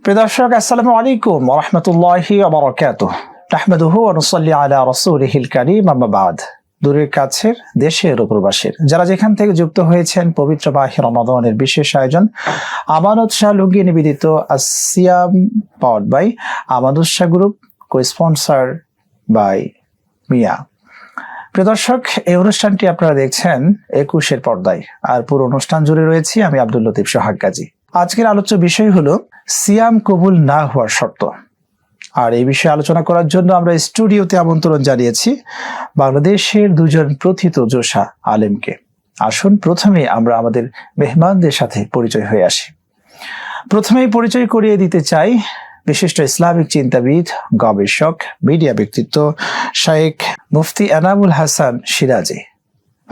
প্রিয় দর্শক, আসসালামু আলাইকুম রহমতুল্লাহি আবরকাত আহমেদুহু অনুসল্লি আলা রসুলহিল কারিম দূরের কাছের, দেশের ও প্রবাসের। যারা যেখান থেকে যুক্ত হয়েছেন, পবিত্র বাহি রমাদানের বিশেষ আয়োজন, আমানত শাহ লুঙ্গি নিবেদিত আসিয়াম power by Amanat Shah group co sponsor by Miah প্রদর্শক এই অনুষ্ঠানটি আপনারা দেখছেন একুশের পর্দায়। আর পুরো অনুষ্ঠান জুড়ে রয়েছি আমি আব্দুল লতিফ সোহাগ গাজী। আজকের আলোচ্য বিষয় হলো, সিয়াম কবুল না হওয়ার শর্ত। আর এই বিষয়ে আলোচনা করার জন্য আমরা স্টুডিওতে আমন্ত্রণ জানিয়েছি বাংলাদেশের দুজন প্রথিত যোশা আলেমকে। আসুন, প্রথমে আমরা আমাদের মেহমানদের সাথে পরিচয় হয়ে আসি। প্রথমেই পরিচয় করিয়ে দিতে চাই বিশিষ্ট ইসলামিক চিন্তাবিদ, গবেষক, মিডিয়া ব্যক্তিত্ব, শায়েখ মুফতি এনামুল হাসান সিরাজি।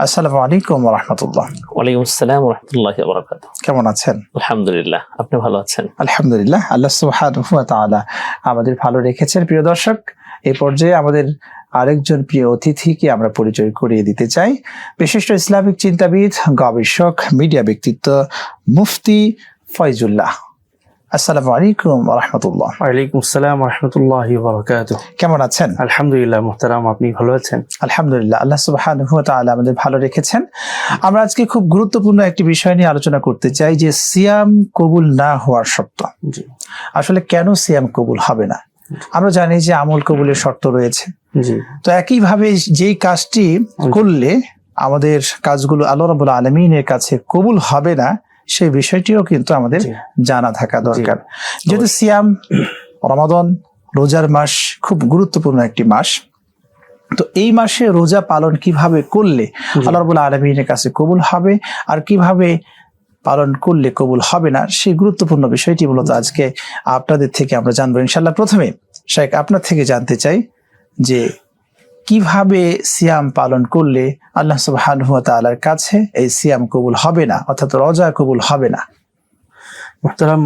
আসসালামু আলাইকুম রহমতুল্লাহ। ওয়ালাইকুম আসসালাম রহমতুল্লাহ বরাকাত। কেমন আছেন? আলহামদুলিল্লাহ আপনি ভালো আছেন? আলহামদুলিল্লাহ আল্লাহ সুবহানাহু ওয়া তাআলা আমাদের ভালো রেখেছেন। প্রিয় দর্শক এই পর্যায়ে আমাদের আরেকজন প্রিয় অতিথিকে আমরা পরিচয় করিয়ে দিতে চাই। বিশিষ্ট ইসলামিক চিন্তাবিদ গবেষক মিডিয়া ব্যক্তিত্ব মুফতি ফয়জুল্লাহ। আসসালামু আলাইকুম রহমতুল্লাহ। ওয়ালাইকুম আসসালাম রহমতুল্লাহ বরকাত কেমন আছেন? আলহামদুলিল্লাহ মোহতারাম আপনি ভালো আছেন? আলহামদুলিল্লাহ আল্লাহ তাআলা আমাদের ভালো রেখেছেন। আমরা আজকে খুব গুরুত্বপূর্ণ একটি বিষয় নিয়ে আলোচনা করতে চাই যে সিয়াম কবুল না হওয়ার শর্ত। আসলে কেন সিয়াম কবুল হবে না? আমরা জানি যে আমল কবুলের শর্ত রয়েছে। তো একইভাবে যেই কাজটি করলে আমাদের কাজগুলো আল্লাহ রাবুল আলমিনের কাছে কবুল হবে না সেই বিষয়টিও কিন্তু আমাদের জানা থাকা দরকার। যেহেতু সিয়াম রমাদন রোজার মাস খুব গুরুত্বপূর্ণ একটি মাস। তো এই মাসে রোজা পালন কীভাবে করলে আল্লাহ রাবুল আলমিনের কাছে কবুল হবে আর কীভাবে পালন করলে কবুল হবে না সেই গুরুত্বপূর্ণ বিষয়টি মূলত আজকে আপনাদের থেকে আমরা জানব। ইনশাল্লাহ প্রথমে শেখ আপনার থেকে জানতে চাই যে কীভাবে সিয়াম পালন করলে আল্লাহ সুবহানাহু ওয়া কাছে এই সিয়াম কবুল হবে না অর্থাৎ রজা কবুল হবে না? মোহতারাম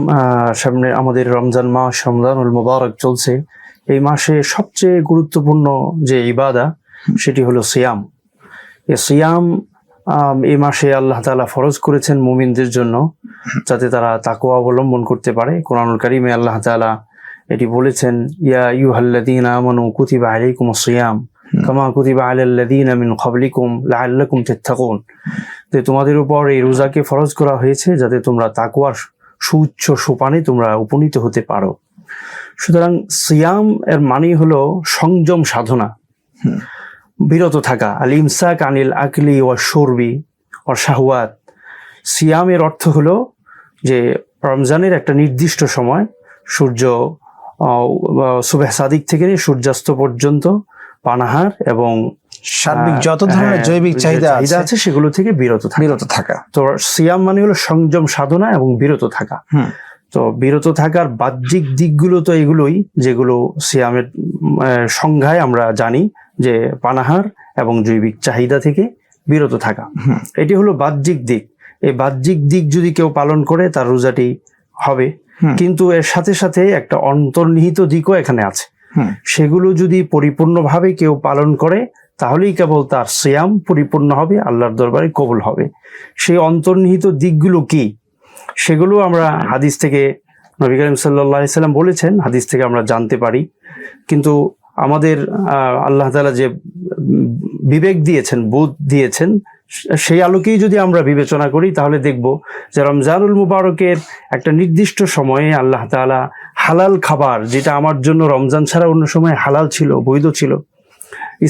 সামনে আমাদের রমজান মাস রমজানুল মুবারক চলছে। এই মাসে সবচেয়ে গুরুত্বপূর্ণ যে ইবাদা সেটি হলো সিয়াম। এই সিয়াম এই মাসে আল্লাহ তাআলা ফরজ করেছেন মুমিনদের জন্য যাতে তারা তাকওয়া অবলম্বন করতে পারে। কোরআনুল কারিমে আল্লাহ তাআলা এটি বলেছেন ইয়া ইউ ইউহাল্লাযীনা আমানু কুতিবা আলাইকুমুস সিয়াম। কামা কুতিবা আলাল্লাযীনা মিন ক্বাবলিকুম লাআল্লাকুম তাত্তাকুন। যে তোমাদের উপর এই রোজাকে ফরজ করা হয়েছে যাতে তোমরা তাকওয়ার সুউচ্চ সোপানে তোমরা উপনীত হতে পারো। সুতরাং সিয়াম এর মানে হলো সংযম সাধনা। বিরত থাকা। আল ইমসাক আনিল আকলি ও সর্বি ও শাহওয়াত। সিয়ামের অর্থ হলো যে রমজানের একটা নির্দিষ্ট সময় সূর্য সুবেহ সাদিক থেকে সূর্যাস্ত পর্যন্ত পানাহার এবং সার্বিক যত ধরনের হ্যাঁ, জৈবিক যে চাহিদা আছে সেগুলো থেকে বিরত থাকা। বিরত থাকা। তো সিয়াম মানে হলো সংযম সাধনা এবং বিরত থাকা। তো বিরত থাকার বাহ্যিক দিকগুলো তো এগুলোই যেগুলো সিয়ামের সংজ্ঞায় আমরা জানি যে পানাহার এবং জৈবিক চাহিদা থেকে বিরত থাকা। এটি হলো বাহ্যিক দিক। এই বাহ্যিক দিক যদি কেউ পালন করে তার রোজাটি হবে। কিন্তু এর সাথে সাথে একটা অন্তর্নিহিত দিকও এখানে আছে। সেগুলো যদি পরিপূর্ণভাবে কেউ পালন করে, তাহলেই কেবল তার সিয়াম পরিপূর্ণ হবে, আল্লাহর দরবারে কবুল হবে। সেই অন্তর্নিহিত দিকগুলো কি? সেগুলো আমরা হাদিস থেকে নবী করিম সাল্লাহ সাল্লাম বলেছেন, হাদিস থেকে আমরা জানতে পারি। কিন্তু আমাদের আল্লাহ তালা যে বিবেক দিয়েছেন, বোধ দিয়েছেন, সেই আলোকেই যদি আমরা বিবেচনা করি, তাহলে দেখব যে রমজানুল মুবারকের একটা নির্দিষ্ট সময়ে আল্লাহ তাআলা হালাল খাবার যেটা আমার জন্য রমজান ছাড়া অন্য সময় হালাল ছিল বৈধ ছিল।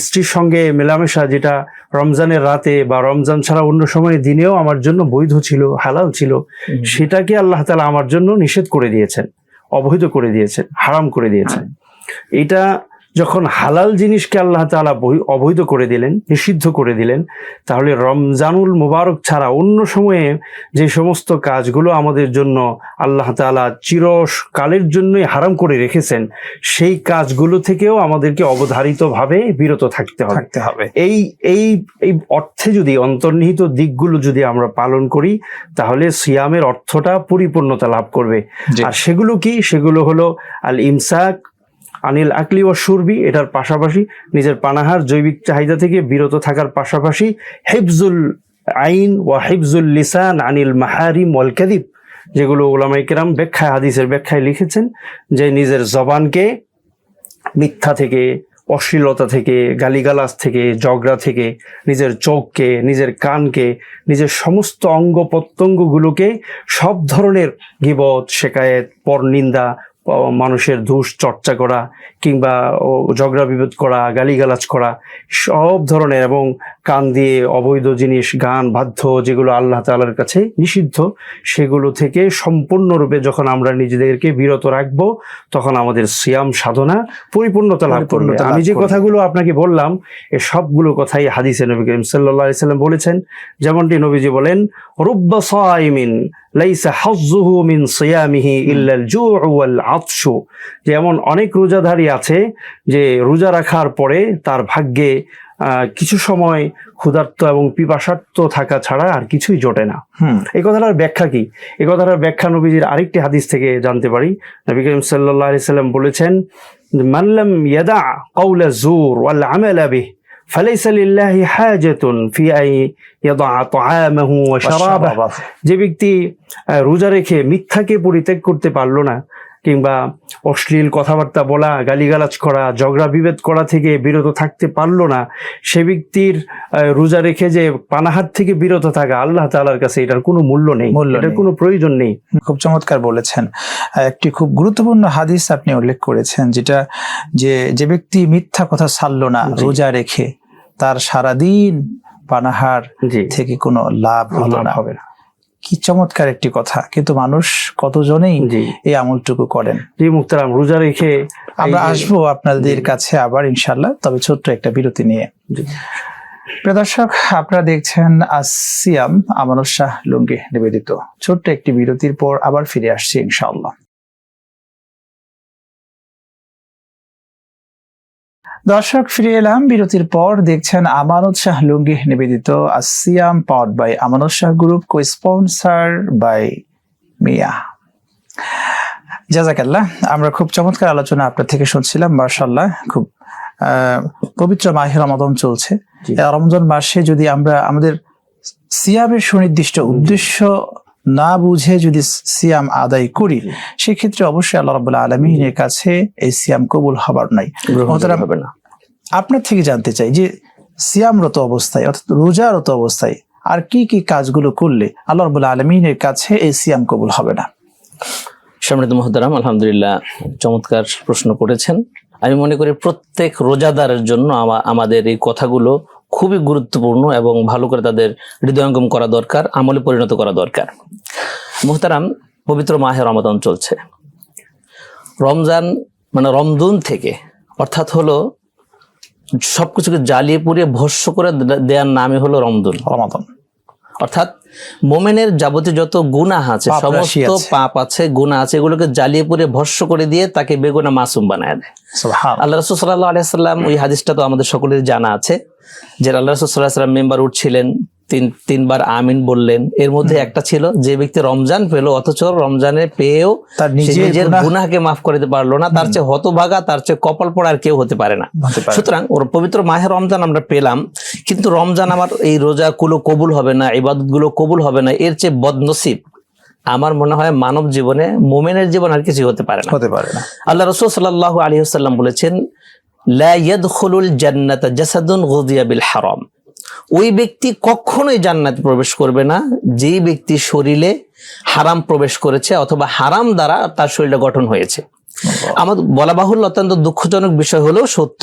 স্ত্রীর সঙ্গে মেলামেশা যেটা রমজানের রাতে বা রমজান ছাড়া অন্য সময় দিনেও আমার জন্য বৈধ ছিল হালাল ছিল সেটাকে আল্লাহ তালা আমার জন্য নিষেধ করে দিয়েছেন অবৈধ করে দিয়েছেন হারাম করে দিয়েছেন। এটা যখন হালাল জিনিসকে আল্লাহ তাআলা বৈ- অবৈধ করে দিলেন নিষিদ্ধ করে দিলেন তাহলে রমজানুল মুবারক ছাড়া অন্য সময়ে যে সমস্ত কাজগুলো আমাদের জন্য আল্লাহ তাআলা চিরকালের জন্যই হারাম করে রেখেছেন সেই কাজগুলো থেকেও আমাদেরকে অবধারিতভাবে বিরত থাকতে হবে। থাকতে হবে। এই এই এই অর্থে যদি অন্তর্নিহিত দিকগুলো যদি আমরা পালন করি তাহলে সিয়ামের অর্থটা পরিপূর্ণতা লাভ করবে। আর সেগুলো কি? সেগুলো হলো আল ইমসাক আনিল আকলি ও সুরবি এটার পাশাপাশি নিজের পানাহার জৈবিক চাহিদা থেকে বিরত থাকার পাশাপাশি হেফজুল আইন ও হেফজুল লিসান আনিল মাহারিম ওয়াল কাদিব, যেগুলো ওলামাই কেরাম ব্যাখ্যায়, হাদিসের ব্যাখ্যায় লিখেছেন যে নিজের জবানকে মিথ্যা থেকে, অশ্লীলতা থেকে, গালিগালাজ থেকে, ঝগড়া থেকে, নিজের চোখকে, নিজের কানকে, নিজের সমস্ত অঙ্গ প্রত্যঙ্গগুলোকে সব ধরনের গিবত, শেকায়েত, পরনিন্দা মানুষের দোষ চর্চা করা কিংবা ঝগড়া বিভেদ করা গালিগালাজ করা সব ধরনের এবং কান দিয়ে অবৈধ জিনিস গান বাধ্য যেগুলো আল্লাহ তাআলার কাছে নিষিদ্ধ সেগুলো থেকে সম্পূর্ণরূপে যখন আমরা নিজেদেরকে বিরত রাখব তখন আমাদের সিয়াম সাধনা পরিপূর্ণতা লাভ করবে। আমি যে কথাগুলো আপনাকে বললাম এ সবগুলো কথাই হাদিসে নবী করিম সাল্লাল্লাহু আলাইহি সাল্লাম বলেছেন। যেমনটি নবীজি বলেন রুব্বা সাইমিন লাইসা হাজ্জুহু মিন সিয়ামিহি ইল্লাল জুউ ওয়াল আতশু যেমন অনেক রোজাধারী আছে যে রোজা রাখার পরে তার ভাগ্যে কিছু সময় ক্ষুধার্ত এবং পিপাসার্ত থাকা ছাড়া আর কিছুই জোটে না। এই কথাটার ব্যাখ্যা কি? এই কথাটার ব্যাখ্যা নবীজির আরেকটি হাদিস থেকে জানতে পারি। নবী করিম আলাইহি সাল্লাম বলেছেন মাল্লাম ইয়াদা কাউলা জুর ওয়াল আমালা বিহ যে ব্যক্তি রোজা রেখে মিথ্যাকে পরিত্যাগ করতে পারল না কিংবা অশ্লীল কথাবার্তা বলা গালিগালাজ করা ঝগড়া বিভেদ করা থেকে বিরত থাকতে পারল না সে ব্যক্তির রোজা রেখে যে পানাহার থেকে বিরত থাকা আল্লাহ তালার কাছে এটার কোনো মূল্য নেই এটার কোনো প্রয়োজন নেই। খুব চমৎকার বলেছেন। একটি খুব গুরুত্বপূর্ণ হাদিস আপনি উল্লেখ করেছেন যেটা যে যে ব্যক্তি মিথ্যা কথা ছাড়লো না রোজা রেখে তার সারাদিন পানাহার থেকে কোনো লাভ হলো না। হবে না। কি চমৎকার একটি কথা। কিন্তু মানুষ কতজনেই এই আমলটুকু করেন? জি মুক্তারাম রোজা রেখে আমরা আসব আপনাদের কাছে আবার ইনশাল্লাহ তবে ছোট্ট একটা বিরতি নিয়ে। প্রদর্শক দর্শক আপনারা দেখছেন আসিয়াম আমানুর শাহ লুঙ্গি নিবেদিত। ছোট্ট একটি বিরতির পর আবার ফিরে আসছি ইনশাআল্লাহ। দর্শক ফিরে এলাম। বিরতির পর দেখছেন আমানত শাহ লুঙ্গি নিবেদিত আসিয়াম powered by Amanat Shah group co sponsor by Miah. জাজাকাল্লাহ আমরা খুব চমৎকার আলোচনা আপনার থেকে শুনছিলাম মার্শাল্লাহ খুব আহ, পবিত্র মাহে রমাদন চলছে। রমজান মাসে যদি আমরা আমাদের সিয়ামের সুনির্দিষ্ট উদ্দেশ্য না বুঝে যদি সিয়াম আদায় করি সেক্ষেত্রে অবশ্যই আল্লাহ রাবুল্লাহ আলমিনের কাছে এই সিয়াম কবুল হবার নাই। হবে না। আপনার থেকে জানতে চাই যে সিয়ামরত অবস্থায় অর্থাৎ রোজারত অবস্থায় আর কি কি কাজগুলো করলে আল্লাহ রাবুল্লাহ আলমিনের কাছে এই সিয়াম কবুল হবে না? সম্মানিত মহতারাম আলহামদুলিল্লাহ চমৎকার প্রশ্ন করেছেন। আমি মনে করি প্রত্যেক রোজাদারের জন্য আমা- আমাদের এই কথাগুলো খুবই গুরুত্বপূর্ণ এবং ভালো করে তাদের হৃদয়ঙ্গম করা দরকার, আমলে পরিণত করা দরকার। মোহতারাম, পবিত্র মাহে রমাদান চলছে। রমজান মানে রমদুন থেকে, অর্থাৎ হলো সবকিছুকে জ্বালিয়ে পুড়িয়ে ভস্য করে দেওয়ার নামই হলো রমদুন। রমাদান। অর্থাৎ মোমেনের যাবতীয় যত গুনাহ আছে সমস্ত পাপ আছে গুনাহ আছে এগুলোকে জ্বালিয়ে পুড়ে ভস্য করে দিয়ে তাকে বেগুনা মাসুম বানায় দেয়। আল্লাহ রসুল সাল্লাহ আলাইসাল্লাম ওই হাদিসটা তো আমাদের সকলের জানা আছে যে আল্লাহ রসুল সাল্লাহ সাল্লাম মেম্বার উঠছিলেন তিন তিনবার আমিন বললেন। এর মধ্যে একটা ছিল যে ব্যক্তি রমজান পেল অথচ রমজানে পেয়েও তার নিজের নিজের গুনাহ গুনাহকে মাফ করে দিতে পারল না। তার চেয়ে হতভাগা তার চেয়ে কপাল পড়া আর কেউ হতে পারে না। সুতরাং ওর পবিত্র মাহে রমজান আমরা পেলাম কিন্তু রমজান আমার এই রোজা গুলো কবুল হবে না ইবাদতগুলো কবুল হবে না এর চেয়ে বদনসিব। আমার মনে হয় মানব জীবনে মোমেনের জীবন আর কিছু হতে পারে না। হতে পারে না। আল্লাহ রসুল সাল্লাহ আলী সাল্লাম বলেছেন লা ইয়াদখুলুল জান্নাতা জাসাদুন গুযিয়া বিল হারাম। ওই ব্যক্তি কখনোই জান্নাতে প্রবেশ করবে না। যেই ব্যক্তি শরীরে হারাম প্রবেশ করেছে অথবা হারাম দ্বারা তার শরীরটা গঠন হয়েছে। আমার বলা বাহুল্য অত্যন্ত দুঃখজনক বিষয় হলেও সত্য।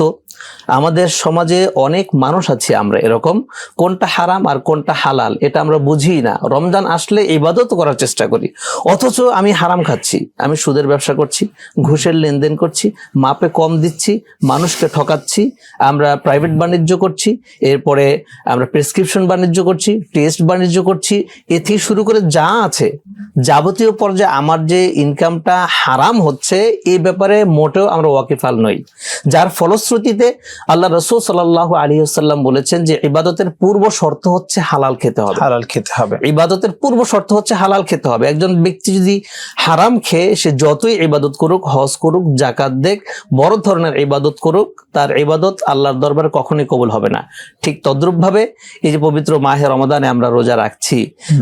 আমাদের সমাজে অনেক মানুষ আছে আমরা এরকম। কোনটা হারাম আর কোনটা হালাল এটা আমরা বুঝি না। রমজান আসলে ইবাদত করার চেষ্টা করি। অথচ আমি হারাম খাচ্ছি। আমি সুদের ব্যবসা করছি, ঘুষের লেনদেন করছি, মাপে কম দিচ্ছি, মানুষকে ঠকাচ্ছি, আমরা প্রাইভেট বাণিজ্য করছি, এরপরে আমরা প্রেসক্রিপশন বাণিজ্য করছি টেস্ট বাণিজ্য করছি, এ থেকে শুরু করে যা আছে। যাবতীয় পর্যায়ে আমার যে ইনকামটা হারাম হচ্ছে এই ব্যাপারে মোটেও আমরা ওয়াকিফাল নই। যার ফলশ্রুতিতে আল্লাহ রসুল সাল্লাহ আলী আসাল্লাম বলেছেন যে ইবাদতের পূর্ব শর্ত হচ্ছে হালাল খেতে হবে। হালাল খেতে হবে। ইবাদতের পূর্ব শর্ত হচ্ছে হালাল খেতে হবে। একজন ব্যক্তি যদি হারাম খেয়ে সে যতই ইবাদত করুক হজ করুক জাকাত দেখ বড় ধরনের ইবাদত করুক তার ইবাদত আল্লাহর দরবারে কখনোই কবুল হবে না। ঠিক তদ্রুপ ভাবে এই যে পবিত্র মাহে রমাদানে আমরা রোজা রাখছি।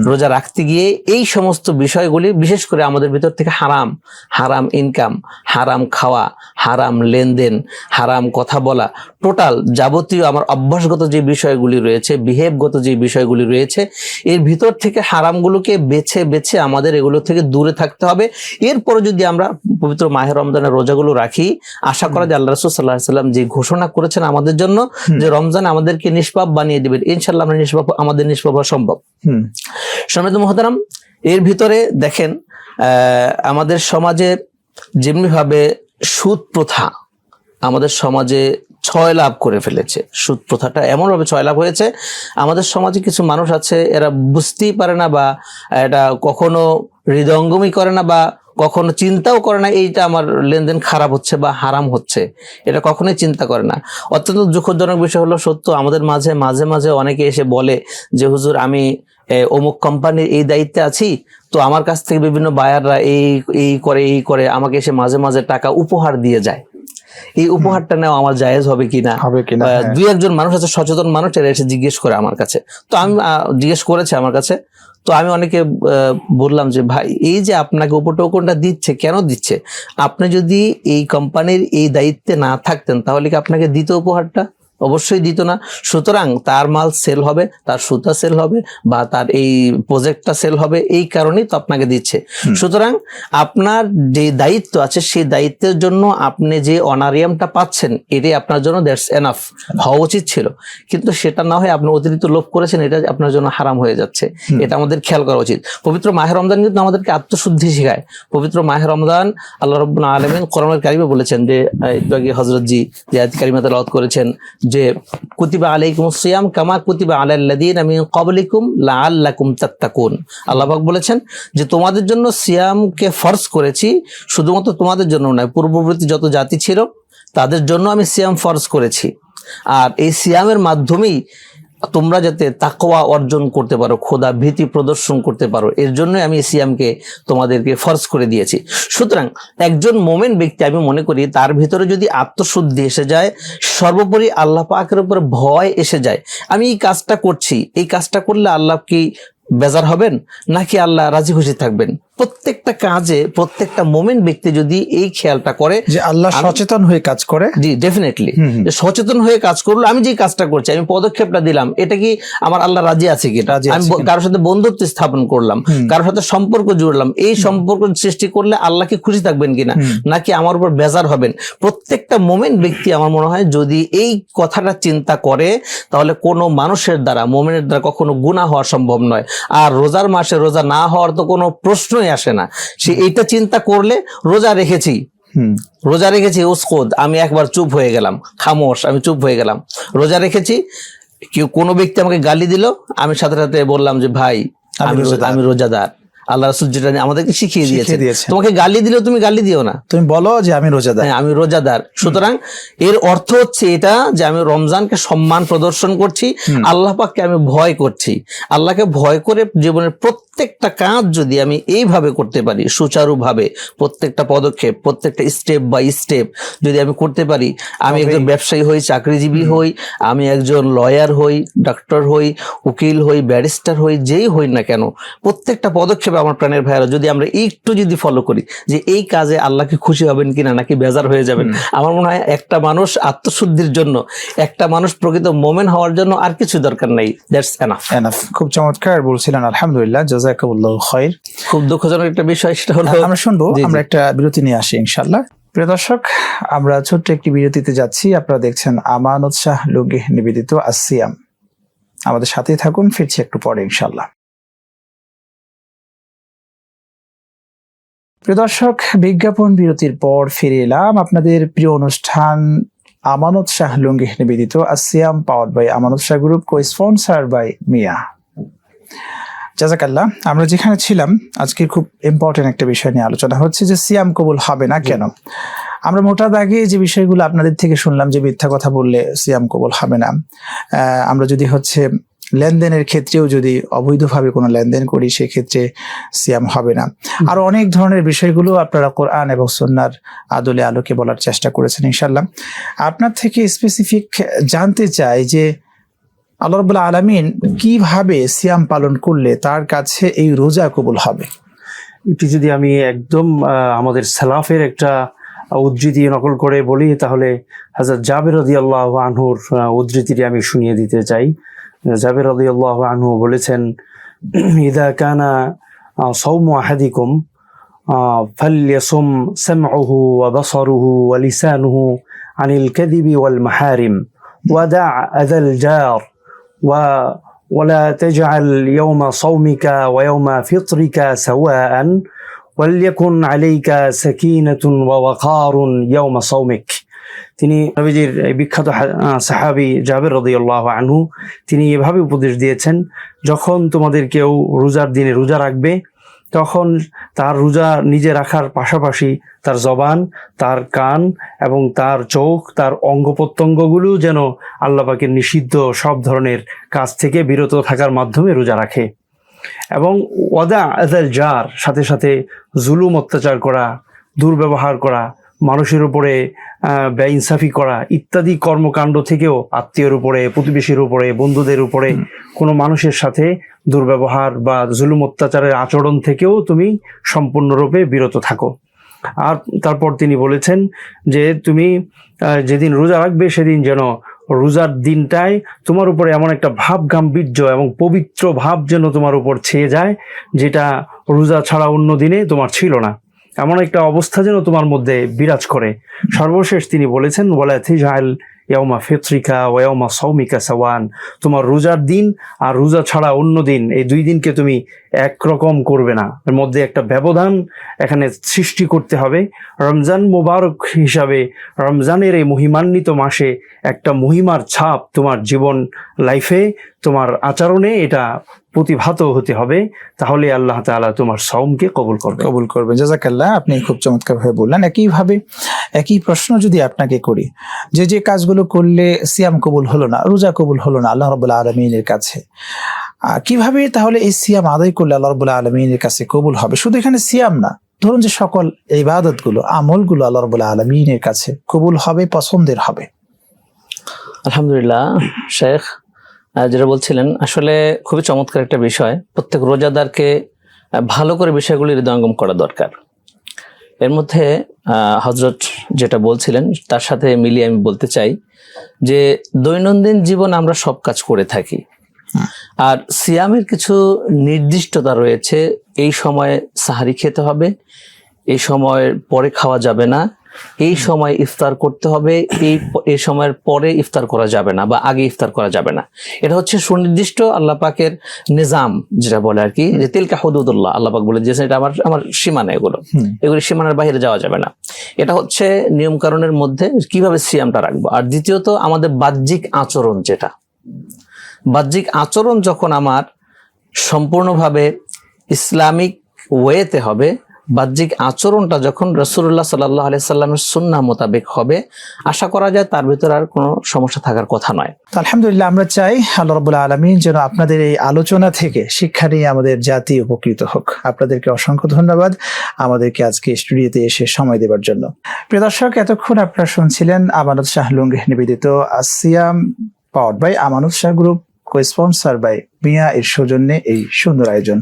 রোজা রাখতে গিয়ে এই সমস্ত বিষয়গুলি বিশেষ করে আমাদের ভিতর থেকে হারাম হারাম ইনকাম হারাম খাওয়া হারাম লেনদেন হারাম কথা বলা টোটাল যাবতীয় আমার অভ্যাসগত যে বিষয়গুলি রয়েছে বিহেভগত যে বিষয়গুলি রয়েছে এর ভিতর থেকে হারামগুলোকে বেছে বেছে আমাদের এগুলো থেকে দূরে থাকতে হবে। এরপরে যদি আমরা পবিত্র মাহের রমজানের রোজাগুলো রাখি আশা করা যায় আল্লাহ রসুল সাল্লাহ সাল্লাম যে ঘোষণা করেছেন আমাদের জন্য যে রমজান আমাদেরকে নিষ্পাপ বানিয়ে দেবেন। ইনশাল্লাহ আমরা নিষ্পাপ আমাদের নিষ্পাপ হওয়া সম্ভব। হুম। সমিত মহতারাম এর ভিতরে দেখেন আহ, আমাদের সমাজে যেমনিভাবে সুদ প্রথা আমাদের সমাজে ছয় লাভ করে ফেলেছে। সুদ প্রথাটা এমনভাবে ছয় লাভ হয়েছে, আমাদের সমাজে কিছু মানুষ আছে, এরা বুঝতেই পারে না বা এটা কখনো হৃদয়ঙ্গমই করে না বা কখনো চিন্তাও করে না, এইটা আমার লেনদেন খারাপ হচ্ছে বা হারাম হচ্ছে। এটা কখনোই চিন্তা করে না। অত্যন্ত দুঃখজনক বিষয় হলো সত্য, আমাদের মাঝে মাঝে মাঝে অনেকে এসে বলে যে, হুজুর, আমি অমুক কোম্পানির এই দায়িত্বে আছি, তো আমার কাছ থেকে বিভিন্ন বায়াররা এই এই করে এই করে আমাকে এসে মাঝে মাঝে টাকা উপহার দিয়ে যায়। এই উপহারটা নেওয়া আমার জায়েজ হবে কিনা? হবে কিনা? হ্যাঁ। দুই একজন মানুষ আছে সচেতন মানুষ এরা এসে জিজ্ঞেস করে আমার কাছে। তো আমি জিজ্ঞেস করেছে আমার কাছে। তো আমি অনেকে আহ, বললাম যে ভাই এই যে আপনাকে উপটোকনটা দিচ্ছে কেন দিচ্ছে? আপনি যদি এই কোম্পানির এই দায়িত্বে না থাকতেন তাহলে কি আপনাকে দিত উপহারটা? অবশ্যই দিত না। সুতরাং তার মাল সেল হবে তার সুতা সেল হবে বা তার এই প্রজেক্টটা সেল হবে এই কারণেই তো আপনাকে দিচ্ছে। সুতরাং আপনার যে দায়িত্ব আছে সেই দায়িত্বের জন্য আপনি যে অনারিয়ামটা পাচ্ছেন এটাই আপনার জন্য দ্যাটস এনাফ হওয়া উচিত ছিল। কিন্তু সেটা না হয় আপনি অতিরিক্ত লোভ করেছেন এটা আপনার জন্য হারাম হয়ে যাচ্ছে। এটা আমাদের খেয়াল করা উচিত। পবিত্র মাহের রমজান কিন্তু আমাদেরকে আত্মশুদ্ধি শেখায়। পবিত্র মাহের রমজান আল্লাহ রব্বুল আলমিন কোরআনের কারিমে বলেছেন যে হজরত জি যে আয়াত কারিমা তেলাওয়াত করেছেন যে কুতিবা আলাইকুম সিয়াম কামা কুতিবা আলাল্লাদিন আমি কবলিকুম লা আল্লাকুম তাত্তাকুন। আল্লাহ পাক বলেছেন যে তোমাদের জন্য সিয়ামকে ফরজ করেছি, শুধুমাত্র তোমাদের জন্য নয়, পূর্ববর্তী যত জাতি ছিল, তাদের জন্য আমি সিয়াম ফরজ করেছি। আর এই সিয়ামের মাধ্যমেই তোমরা যাতে তাকওয়া অর্জন করতে পারো, খোদা ভীতি প্রদর্শন করতে পারো, এর জন্য আমি সিয়ামকে তোমাদেরকে ফরজ করে দিয়েছি। সুতরাং একজন মোমেন ব্যক্তি আমি মনে করি তার ভিতরে যদি আত্মশুদ্ধি এসে যায়, সর্বোপরি আল্লাহ পাকের উপর ভয় এসে যায়। আমি এই কাজটা করছি, এই কাজটা করলে আল্লাহ কি বেজার হবেন নাকি আল্লাহ রাজি খুশি থাকবেন? প্রত্যেকটা কাজে প্রত্যেকটা মোমেন্ট ব্যক্তি যদি এই খেয়ালটা করে যে আল্লাহ সচেতন হয়ে কাজ করে? জি ডেফিনেটলি। সচেতন হয়ে কাজ করল আমি যে কাজটা করছি আমি পদক্ষেপটা দিলাম এটা কি আমার আল্লাহ রাজি আছে কি আমি? কারোর সাথে বন্ধুত্ব স্থাপন করলাম কারোর সাথে সম্পর্ক জুড়লাম এই সম্পর্ক সৃষ্টি করলে আল্লাহ কি খুশি থাকবেন কিনা? নাকি আমার উপর বেজার হবেন? প্রত্যেকটা মোমেন্ট ব্যক্তি আমার মনে হয় যদি এই কথাটা চিন্তা করে তাহলে কোনো মানুষের দ্বারা মোমেনের দ্বারা কখনো গুণা হওয়া সম্ভব নয়। আর রোজার মাসে রোজা না হওয়ার তো কোনো প্রশ্নই আসে না। সে এইটা চিন্তা করলে রোজা রেখেছি। হুম। রোজা রেখেছি উস্কোদ আমি একবার চুপ হয়ে গেলাম। খামোশ আমি চুপ হয়ে গেলাম। রোজা রেখেছি কেউ কোনো ব্যক্তি আমাকে গালি দিল আমি সাথে সাথে বললাম যে ভাই আমি আমি রোজাদার। আল্লাহ রসুল যেটা আমাদেরকে শিখিয়ে দিয়েছে তোমাকে গালি দিলেও তুমি গালি দিও না। তুমি বলো যে আমি রোজাদার। হ্যাঁ, আমি রোজাদার। সুতরাং এর অর্থ হচ্ছে এটা যে আমি রমজানকে সম্মান প্রদর্শন করছি। আল্লাহ পাককে আমি ভয় করছি। আল্লাহকে ভয় করে জীবনের প্রত্যেকটা কাজ যদি আমি এইভাবে করতে পারি সুচারুভাবে প্রত্যেকটা পদক্ষেপ প্রত্যেকটা স্টেপ বাই স্টেপ যদি আমি করতে পারি আমি একজন ব্যবসায়ী হই চাকরিজীবী হই আমি একজন লয়ার হই ডাক্তার হই উকিল হই ব্যারিস্টার হই যেই হই না কেন প্রত্যেকটা পদক্ষেপে আমার প্রাণের ভাইয়েরা যদি আমরা একটু যদি ফলো করি যে এই কাজে আল্লাহকে খুশি হবেন কিনা নাকি বেজার হয়ে যাবেন আমার মনে হয় একটা মানুষ আত্মশুদ্ধির জন্য একটা মানুষ প্রকৃত মোমেন হওয়ার জন্য আর কিছু দরকার নাই দ্যাটস এনাফ এনাফ খুব চমৎকার বলছিলেন আলহামদুলিল্লাহ জাজাকাবুল্লাহ খৈর খুব দুঃখজনক একটা বিষয় সেটা হলো আমরা শুনব। আমরা একটা বিরতি নিয়ে আসি ইনশাল্লাহ প্রিয় দর্শক আমরা ছোট্ট একটি বিরতিতে যাচ্ছি। আপনারা দেখছেন আমানত শাহ লুঙ্গি নিবেদিত আসিয়াম আমাদের সাথেই থাকুন ফিরছি একটু পরে ইনশাল্লাহ প্রিয় দর্শক বিজ্ঞাপন বিরতির পর ফিরে এলাম। আপনাদের প্রিয় অনুষ্ঠান আমানত শাহ লুঙ্গি নিবেদিত আসিয়াম power by Amanat Shah group co sponsor by Miah. জাজাকাল্লাহ আমরা যেখানে ছিলাম আজকে খুব ইম্পর্টেন্ট একটা বিষয় নিয়ে আলোচনা হচ্ছে যে সিয়াম কবুল হবে না কেন? আমরা মোটা দাগে যে বিষয়গুলো আপনাদের থেকে শুনলাম যে মিথ্যা কথা বললে সিয়াম কবুল হবে না আমরা যদি হচ্ছে লেনদেনের ক্ষেত্রেও যদি অবৈধভাবে কোনো লেনদেন করি সেক্ষেত্রে সিয়াম হবে না। আরও অনেক ধরনের বিষয়গুলো আপনারা কোরআন এবং সন্ন্যার আদলে আলোকে বলার চেষ্টা করেছেন ইনশাল্লাহ আপনার থেকে স্পেসিফিক জানতে চাই যে আল্লাহ রবুল্লা আলমিন কীভাবে সিয়াম পালন করলে তার কাছে এই রোজা কবুল হবে? এটি যদি আমি একদম আমাদের সালাফের একটা উদ্ধৃতি নকল করে বলি, তাহলে হাজার জাবের রদি আল্লাহ আনহুর উদ্ধৃতিটি আমি শুনিয়ে দিতে চাই। জাবের রদি আল্লাহ আনহু বলেছেন, ইদা কানা সৌম আহাদিকুম ফাল্যাসুম সামউহু ওয়া বাসারুহু ওয়া লিসানুহু আনিল কাযিবি ওয়াল মাহারিম ওয়াদা আযাল জার। ولا تجعل يوم صومك ويوم فطرك سواء وليكن عليك سكينة ووقار يوم صومك তিনি নবীজির এই বিখ্যাত হা- আহ, সাহাবী জাবের রদিয়াল্লাহ আনহু তিনি এভাবে উপদেশ দিয়েছেন যখন তোমাদের কেউ রোজার দিনে রোজা রাখবে তখন তার রোজা নিজে রাখার পাশাপাশি তার জবান তার কান এবং তার চোখ তার অঙ্গ প্রত্যঙ্গগুলো যেন আল্লাহ পাকের নিষিদ্ধ সব ধরনের কাজ থেকে বিরত থাকার মাধ্যমে রোজা রাখে। এবং ওয়াদা আজাল জার সাথে সাথে জুলুম অত্যাচার করা দুর্ব্যবহার করা মানুষের উপরে আহ, বেইনসাফি করা ইত্যাদি কর্মকাণ্ড থেকেও আত্মীয়ের উপরে প্রতিবেশীর উপরে বন্ধুদের উপরে কোনো মানুষের সাথে দুর্ব্যবহার বা জুলুম অত্যাচারের আচরণ থেকেও তুমি সম্পূর্ণরূপে বিরত থাকো। আর তারপর তিনি বলেছেন যে তুমি যেদিন রোজা রাখবে সেদিন যেন রোজার দিনটায় তোমার উপরে এমন একটা ভাব গাম্ভীর্য এবং পবিত্র ভাব যেন তোমার উপর ছেয়ে যায়, যেটা রোজা ছাড়া অন্য দিনে তোমার ছিল না। এমন একটা অবস্থা যেন তোমার মধ্যে বিরাজ করে। সর্বশেষ তিনি বলেছেন ওয়ালাথি জাহাল ইয়াউমা ফিত্রিকা ওয়াউমা সৌমিকা সাওয়ান। তোমার রোজার দিন আর রোজা ছাড়া অন্য দিন, এই দুই দিনকে তুমি একরকম করবে না। এর মধ্যে একটা ব্যবধান এখানে সৃষ্টি করতে হবে। রমজান মোবারক হিসাবে রমজানের এই মহিমান্বিত মাসে একটা মহিমার ছাপ তোমার জীবন লাইফে, তোমার আচরণে এটা প্রতিভাত হতে হবে। তাহলে আল্লাহ তাআলা তোমার সৌমকে কবুল করবে। কবুল করবেন জাজাকাল্লাহ, আপনি খুব চমৎকার ভাবে বললেন। একইভাবে, একই প্রশ্ন যদি আপনাকে করি, যে যে কাজগুলো করলে সিয়াম কবুল হলো না, রোজা কবুল হলো না, আল্লাহ রবুল্লা আলমিনের কাছে কীভাবে তাহলে এই সিয়াম আদায় করলে আল্লাহ রবুল্লা আলমিনের কাছে কবুল হবে? শুধু এখানে সিয়াম না, ধরুন যে সকল ইবাদতগুলো আমলগুলো আল্লাহ রবুল্লা আলমিনের কাছে কবুল হবে, পছন্দের হবে। আলহামদুলিল্লাহ, শেখ যেটা বলছিলেন, আসলে খুবই চমৎকার একটা বিষয়। প্রত্যেক রোজাদারকে ভালো করে বিষয়গুলি হৃদয়ঙ্গম করা দরকার। এর মধ্যে হজরত যেটা বলছিলেন, তার সাথে মিলিয়ে আমি বলতে চাই যে, দৈনন্দিন জীবন আমরা সব কাজ করে থাকি। আর সিয়ামের কিছু নির্দিষ্টতা রয়েছে। এই সময়ে সাহারি খেতে হবে এই সময়ের পরে খাওয়া যাবে না এই সময় ইফতার করতে হবে এই এই সময়ের পরে ইফতার করা যাবে না বা আগে ইফতার করা যাবে না। এটা হচ্ছে সুনির্দিষ্ট আল্লাহ পাকের নিজাম যেটা বলে আর কি যে তিলকা হদুদুল্লাহ আল্লাহ পাক বলে দিয়েছেন এটা আমার আমার সীমানা এগুলো। এগুলি সীমানার বাইরে যাওয়া যাবে না। এটা হচ্ছে নিয়ম কারণের মধ্যে কীভাবে সিয়ামটা রাখব। আর দ্বিতীয়ত আমাদের বাহ্যিক আচরণ যেটা। বাহ্যিক আচরণ যখন আমার সম্পূর্ণভাবে ইসলামিক ওয়েতে হবে, বাহ্যিক আচরণটা যখন রসুল্লাহ সাল্লাহ আলিয়া সাল্লামের সুন্না মোতাবেক হবে, আশা করা যায় তার ভিতরে আর কোনো সমস্যা থাকার কথা নয়। আলহামদুলিল্লাহ আমরা চাই আল্লাহ রবুল্লা আলমিন যেন আপনাদের এই আলোচনা থেকে শিক্ষা নিয়ে আমাদের জাতি উপকৃত হোক। আপনাদেরকে অসংখ্য ধন্যবাদ আমাদেরকে আজকে স্টুডিওতে এসে সময় দেবার জন্য। প্রিয় দর্শক, এতক্ষণ আপনারা শুনছিলেন আমানত লুঙ্গি নিবেদিত আসিয়াম power by Amanat Shah group co, sponsor by Miah এর সৌজন্যে এই সুন্দর আয়োজন।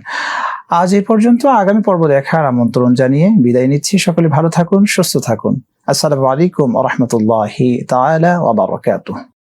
আজ এই পর্যন্ত আগামী পর্ব দেখার আমন্ত্রণ জানিয়ে বিদায় নিচ্ছি। সকলে ভালো থাকুন, সুস্থ থাকুন। আসসালামু আলাইকুম রহমতুল্লাহি তালা ওয়া বারাকাতুহু।